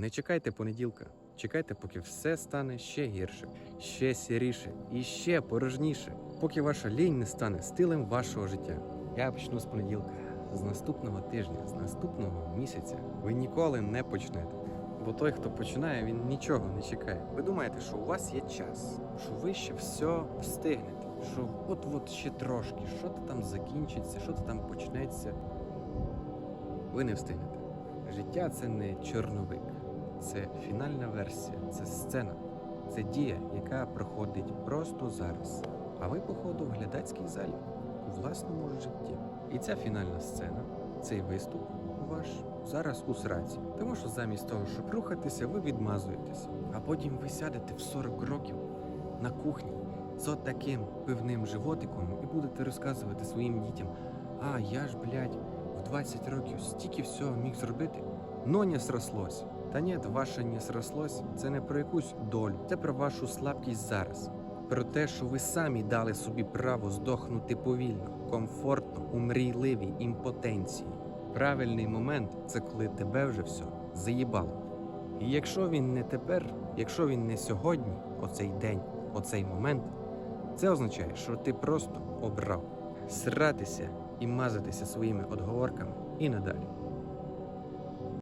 Не чекайте понеділка. Чекайте, поки все стане ще гірше, ще сіріше і ще порожніше, поки ваша лінь не стане стилем вашого життя. Я почну з понеділка, з наступного тижня, з наступного місяця. Ви ніколи не почнете. Бо той, хто починає, він нічого не чекає. Ви думаєте, що у вас є час, що ви ще все встигнете, що от-от ще трошки, що то там закінчиться, що то там почнеться. Ви не встигнете. Життя це не чорновик, це фінальна версія, це сцена, це дія, яка проходить просто зараз. А ви, походу, в глядацькій залі у власному житті. І ця фінальна сцена, цей виступ ваш зараз у сраці. Тому що замість того, щоб рухатися, ви відмазуєтеся. А потім ви сядете в 40 років на кухні з отаким пивним животиком і будете розказувати своїм дітям: а я ж, блядь, в 20 років стільки всього міг зробити, но не срослось. Та ні, ваше не срослось це не про якусь долю, це про вашу слабкість зараз. Про те, що ви самі дали собі право здохнути повільно, комфортно, у мрійливій імпотенції. Правильний момент це коли тебе вже все заїбало. І якщо він не тепер, якщо він не сьогодні, оцей день, оцей момент, це означає, що ти просто обрав сратися і мазатися своїми отговорками і надалі.